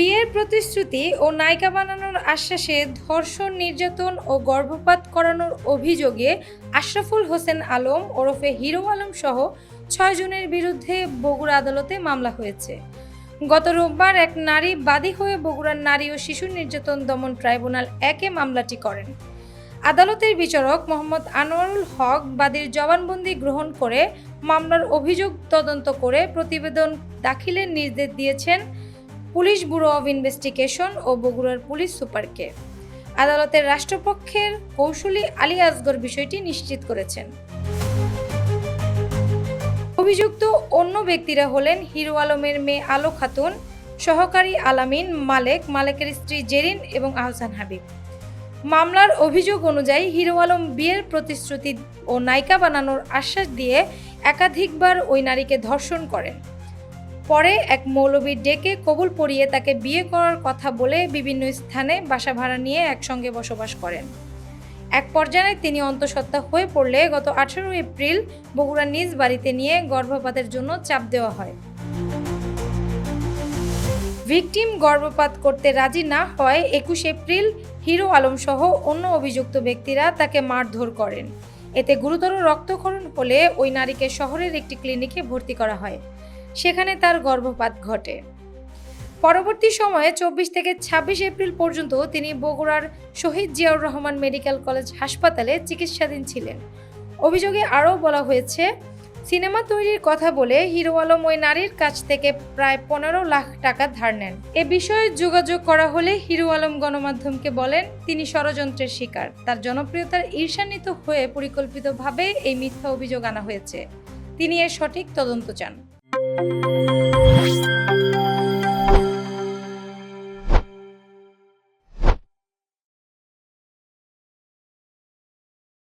বিয়ের প্রতিশ্রুতি ও নায়িকা বানানোর আশ্বাসে ধর্ষণ, নির্যাতন ও গর্ভপাত করানোর অভিযোগে আশরাফুল হোসেন আলম ওরফে হিরো আলম সহ ছয় জনের বিরুদ্ধে বগুড়া আদালতে মামলা হয়েছে। গত রোববার এক নারী বাদী হয়ে বগুড়ার নারী ও শিশু নির্যাতন দমন ট্রাইব্যুনাল একে মামলাটি করেন। আদালতের বিচারক মোহাম্মদ আনোয়ারুল হক বাদীর জবানবন্দি গ্রহণ করে মামলার অভিযোগ তদন্ত করে প্রতিবেদন দাখিলের নির্দেশ দিয়েছেন পুলিশ ব্যুরো অব ইনভেস্টিগেশন ও বগুড়ার পুলিশ সুপারকে। আদালতের রাষ্ট্রপক্ষের কৌশলী আলী আসগর বিষয়টি নিশ্চিত করেছেন। অভিযুক্ত অন্য ব্যক্তিরা হলেন হিরো আলমের মেয়ে আলো খাতুন, সহকারী আলামিন মালেক, মালেকের স্ত্রী জেরিন এবং আহসান হাবিব। মামলার অভিযোগ অনুযায়ী হিরো আলম বিয়ের প্রতিশ্রুতি ও নায়িকা বানানোর আশ্বাস দিয়ে একাধিকবার ওই নারীকে ধর্ষণ করেন। পরে এক মৌলবীর ডেকে কবুল পরিয়ে তাকে বিয়ে করার কথা বলে বিভিন্ন স্থানে বাসা ভাড়া নিয়ে একসঙ্গে বসবাস করেন। এক পর্যায়ে তিনি অন্তঃসত্ত্বা হয়ে পড়লে গত আঠারো এপ্রিল বগুড়া নিজ বাড়িতে নিয়ে গর্ভপাতের জন্য চাপ দেওয়া হয়। ভিকটিম গর্ভপাত করতে রাজি না হয় একুশ এপ্রিল হিরো আলম সহ অন্য অভিযুক্ত ব্যক্তিরা তাকে মারধর করেন। এতে গুরুতর রক্তক্ষরণ হলে ওই নারীকে শহরের একটি ক্লিনিকে ভর্তি করা হয়। সেখানে তার গর্ভপাত ঘটে। পরবর্তী সময়ে চব্বিশ থেকে ছাব্বিশ এপ্রিল পর্যন্ত তিনি বগুড়ার শহীদ জিয়াউর রহমান মেডিকেল কলেজ হাসপাতালে চিকিৎসাধীন ছিলেন। অভিযোগে আরও বলা হয়েছে, সিনেমা তৈরির কথা বলে হিরো আলম ওই নারীর কাছ থেকে প্রায় পনেরো লাখ টাকা ধার নেন। এ বিষয়ে যোগাযোগ করা হলে হিরো আলম গণমাধ্যমকে বলেন, তিনি ষড়যন্ত্রের শিকার। তার জনপ্রিয়তার ঈর্ষান্বিত হয়ে পরিকল্পিতভাবে এই মিথ্যা অভিযোগ আনা হয়েছে। তিনি এর সঠিক তদন্ত চান। Música